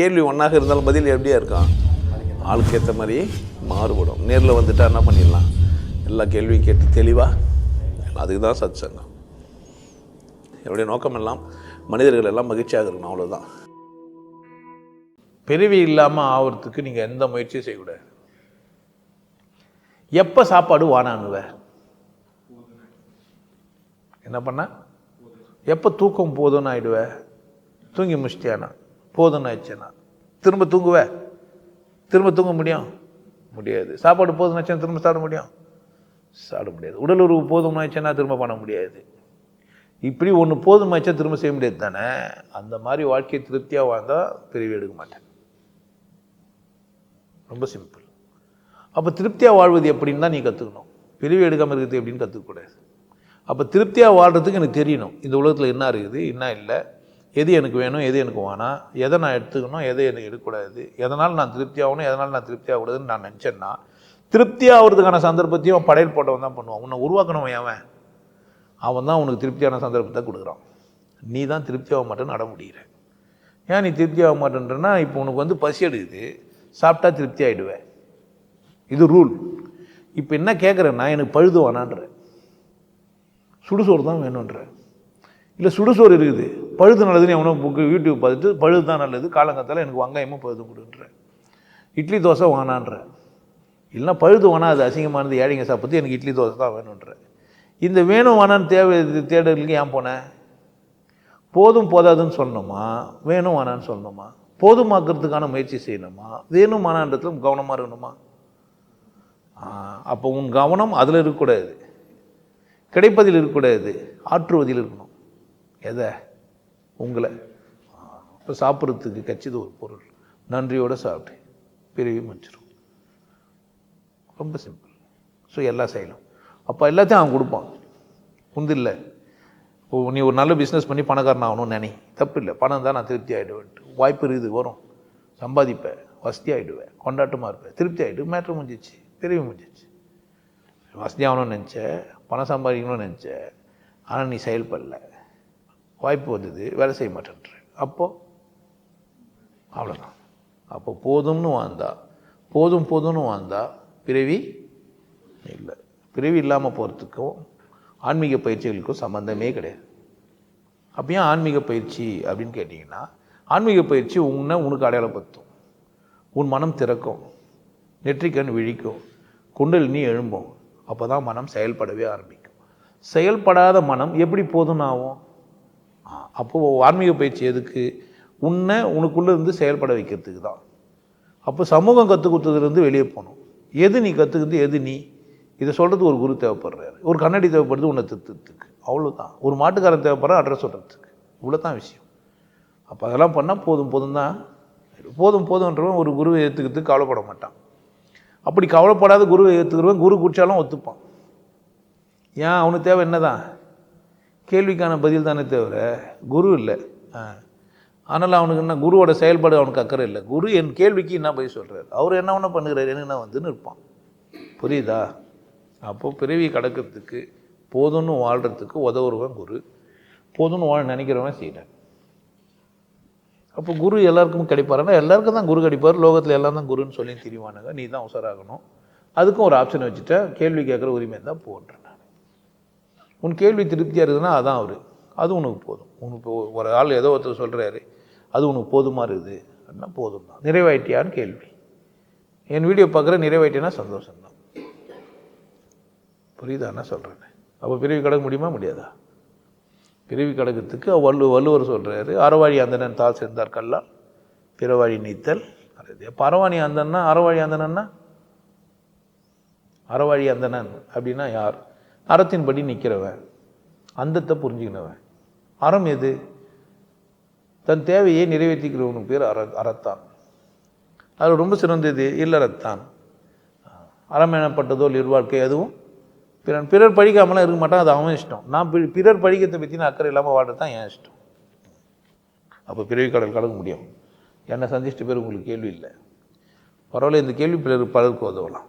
கேள்வி ஒன்றாக இருந்தாலும் பதில் எப்படியா இருக்கான் ஆளுக்கு ஏற்ற மாதிரி மாறுபடும். நேரில் வந்துட்டா என்ன பண்ணிடலாம்? எல்லா கேள்வியும் கேட்டு தெளிவாக அதுக்கு தான் சத் சங்கம் என்னுடைய நோக்கம் எல்லாம் மனிதர்கள் எல்லாம் மகிழ்ச்சியாக இருக்கணும் அவ்வளோதான் பெருவி இல்லாமல் ஆகிறதுக்கு நீங்கள் எந்த முயற்சியும் செய்யக்கூடாது. எப்போ சாப்பாடு வானானுவ? என்ன பண்ண? எப்போ தூக்கம் போதும்னு ஆயிடுவ? தூங்கி முடிச்சிட்டியானா போதும்னு ஆயிடுச்சேனா திரும்ப தூங்குவ? திரும்ப தூங்க முடியும்? முடியாது. சாப்பாடு போதும்னாச்சுன்னா திரும்ப சாப்பிட முடியும்? சாப்பிட முடியாது. உடல் உறவு போதும்னாச்சுன்னா திரும்ப பண்ண முடியாது. இப்படி ஒன்று போதுமாச்சா திரும்ப செய்ய முடியாது தானே? அந்த மாதிரி வாழ்க்கையை திருப்தியாக வாழ்ந்தால் பிரிவு எடுக்க மாட்டேன். ரொம்ப சிம்பிள் அப்போ திருப்தியாக வாழ்வது எப்படின்னு தான் நீ கற்றுக்கணும் பிரிவு எடுக்காமல் இருக்கிறது எப்படின்னு கற்றுக்கக்கூடாது அப்போ திருப்தியாக வாழ்கிறதுக்கு எனக்கு தெரியணும். இந்த உலகத்தில் என்ன இருக்குது என்ன இல்லை? எது எனக்கு வேணும் எது எனக்கு வேணாம் எதை நான் எடுத்துக்கணும் எதை எனக்கு எடுக்கக்கூடாது எதனால் நான் திருப்தியாகணும் எதனால் நான் திருப்தியாகக்கூடாதுன்னு நான் நினச்சேன்னா திருப்தி ஆகிறதுக்கான சந்தர்ப்பத்தையும் அவன் படையல் போட்டவன் தான் பண்ணுவான். உன்னை உருவாக்கணும் அவன். அவன் தான் உனக்கு திருப்தியான சந்தர்ப்பத்தை கொடுக்குறான். நீ தான் திருப்தியாக மாட்டேன்னு நட முடிகிற ஏன் நீ திருப்தி ஆக மாட்டேன்றனா இப்போ உனக்கு வந்து பசி எடுக்குது. சாப்பிட்டா திருப்தி ஆகிடுவேன் இது ரூல். இப்போ என்ன கேட்குறேன்னா எனக்கு பழுது வேணான்ற. சுடுசோறு தான் வேணுன்ற. இல்லை சுடுசோறு இருக்குது. பழுது நல்லதுன்னு எவனோ புக்கு யூடியூப் பார்த்துட்டு பழுது தான் நல்லது காலங்கத்தால் எனக்கு வெங்காயமும் பழுது கொடுன்றேன். இட்லி தோசை வேணான்ற. இல்லைன்னா பழுது வேணா அது அசிங்கமானது ஏழைங்க சாப்பிட்டு எனக்கு இட்லி தோசை தான் வேணுன்ற இந்த வேணும் வேணான்னு தேவை தேடலுக்கு ஏன் போனேன் போதும் போதாதுன்னு சொல்லணுமா? வேணும் வேணான்னு சொல்லணுமா? போதுமாக்குறதுக்கான முயற்சி செய்யணுமா? வேணும் வேணான்றதுல கவனமாக இருக்கணுமா? அப்போ உன் கவனம் அதில் இருக்கக்கூடாது. கிடைப்பதில் இருக்கக்கூடாது. ஆற்றுவதில் இருக்கணும். எதை? உங்களை. இப்போ சாப்பிட்றதுக்கு கச்சிது ஒரு பொருள். நன்றியோடு சாப்பிட்டேன். பிரிவி முடிச்சிடும் ரொம்ப சிம்பிள் ஸோ எல்லாம் செய்யலாம் அப்போ எல்லாத்தையும் அவன் கொடுப்பான். உந்து இல்லை. ஓ நீ ஒரு நல்ல பிஸ்னஸ் பண்ணி பணக்காரன் ஆகணும்னு நினை. தப்பு இல்லை. பணம் தான் நான் திருப்தி ஆகிடுவேன்ட்டு வாய்ப்பு இருக்குது வரும். சம்பாதிப்பேன் வசதி ஆகிடுவேன் கொண்டாட்டமாக இருப்பேன் திருப்தி ஆகிட்டு மேட்ரு முடிஞ்சிச்சு. பிரிவு முடிஞ்சிச்சு. வசதி ஆகணும்னு நினச்ச பணம் சம்பாதிக்கணும்னு நினச்ச ஆனால் நீ செயல்படல. வாய்ப்பு வந்தது வேலை செய்ய மாட்டேன்றேன். அப்போது அவ்வளோதான் அப்போ போதும்னு வாழ்ந்தா போதும் போதும்னு வாழ்ந்தா பிறவி இல்லை. பிறவி இல்லாமல் போகிறதுக்கும் ஆன்மீக பயிற்சிகளுக்கும் சம்மந்தமே கிடையாது. அப்போ ஏன் ஆன்மீக பயிற்சி அப்படின்னு கேட்டிங்கன்னா ஆன்மீக பயிற்சி உன்னை உனக்கு அடையாளப்படுத்தும். உன் மனம் திறக்கும். நெற்றிக்கண் விழிக்கும். குண்டலினி எழும்பும். அப்போ தான் மனம் செயல்படவே ஆரம்பிக்கும். செயல்படாத மனம் எப்படி போதும்னு ஆகும் அப்போது ஆன்மீக பயிற்சி எதுக்கு? உன்னை உனக்குள்ளே இருந்து செயல்பட வைக்கிறதுக்கு தான். அப்போ சமூகம் கற்றுக் கொடுத்ததுலேருந்து வெளியே போகணும். எது நீ கற்றுக்கிறது எது நீ? இதை சொல்கிறதுக்கு ஒரு குரு தேவைப்படுறாரு. ஒரு கண்ணாடி தேவைப்படுது உன்னை திருத்தத்துக்கு அவ்வளோதான் ஒரு மாட்டுக்காரன் தேவைப்படுற அட்ரஸ் சொல்கிறதுக்கு இவ்வளோ தான் விஷயம். அப்போ அதெல்லாம் பண்ணால் போதும் போதும் தான் போதும் போதுன்றவன் ஒரு குருவை ஏற்றுக்கிறதுக்கு கவலைப்பட மாட்டான். அப்படி கவலைப்படாத குருவை ஏற்றுக்கிறவன் குரு குடித்தாலும் ஒத்துப்பான். ஏன்? அவனுக்கு தேவை என்னதான்? கேள்விக்கான பதில் தானே தவிர குரு இல்லை. ஆ. அதனால் அவனுக்கு என்ன குருவோட செயல்பாடு அவனுக்கு அக்கறை இல்லை. குரு என் கேள்விக்கு என்ன பதில் சொல்கிறார் அவர் என்ன ஒன்று பண்ணுகிறார் என்ன வந்துன்னு இருப்பான். புரியுதா? அப்போது பிறவி கடக்கிறதுக்கு போதும்னு வாழ்கிறதுக்கு உதவுறவன் குரு. போதும்னு வாழ நினைக்கிறவன் செய்கிறேன் அப்போ குரு எல்லாருக்கும் கிடைப்பாருன்னா எல்லாருக்கும் தான் குரு கிடைப்பார். லோகத்தில் எல்லாம் தான் குருன்னு சொல்லி தெரியுவானுங்க நீ தான் உசராகணும் அதுக்கும் ஒரு ஆப்ஷன் வச்சுட்டா கேள்வி கேட்குற உரிமை தான் போடுறேன் உன் கேள்வி திருப்தியாக இருக்குதுன்னா அதான் அவர். அது உனக்கு போதும். உனக்கு ஒரு ஆள் ஏதோ ஒருத்தர் சொல்கிறாரு அது உனக்கு போதுமா இருக்குது? அப்படின்னா போதும் தான் நிறைவாயிட்டியான்னு கேள்வி. என் வீடியோ பார்க்குற நிறைவாயிட்டேன்னா சந்தோஷம்தான். புரியுதா? என்ன சொல்கிறேன் அப்போ பிறவி கடக்க முடியுமா? முடியாதா? பிறவி கடக்கிறதுக்கு வள்ளு வள்ளுவர் சொல்கிறாரு அறவாழி அந்தணன் தாள் சேர்ந்தார் கல்லால் பிறவாழி நீத்தல். அப்போ அறவாணி அந்தன்னா அறவாழி அந்தனன்னா அறவாழி அந்தனன் அப்படின்னா யார்? அறத்தின்படி நிற்கிறவன் அந்தத்தை புரிஞ்சுக்கினவன். அறம் எது? தன் தேவையை நிறைவேற்றிக்கிறவனுக்கு பேர் அற அறத்தான். அது ரொம்ப சிறந்தது இல்லறத்தான் அறம் எனப்பட்டதோ இல்வாழ்க்கை அதுவும் பிறன் பிறர் படிக்காமலாம் இருக்க மாட்டான் அது அவன் இஷ்டம். நான் பிறர் படிக்கிறத பற்றி நான் அக்கறை இல்லாமல் வாழ்றது தான் என் இஷ்டம். அப்போ பிறவி கடல் கடக்க முடியும். என்னை சந்திச்சிட்டு பேர் உங்களுக்கு கேள்வி இல்லை. பரவாயில்ல இந்த கேள்வி பிறர் பலருக்கு உதவலாம்.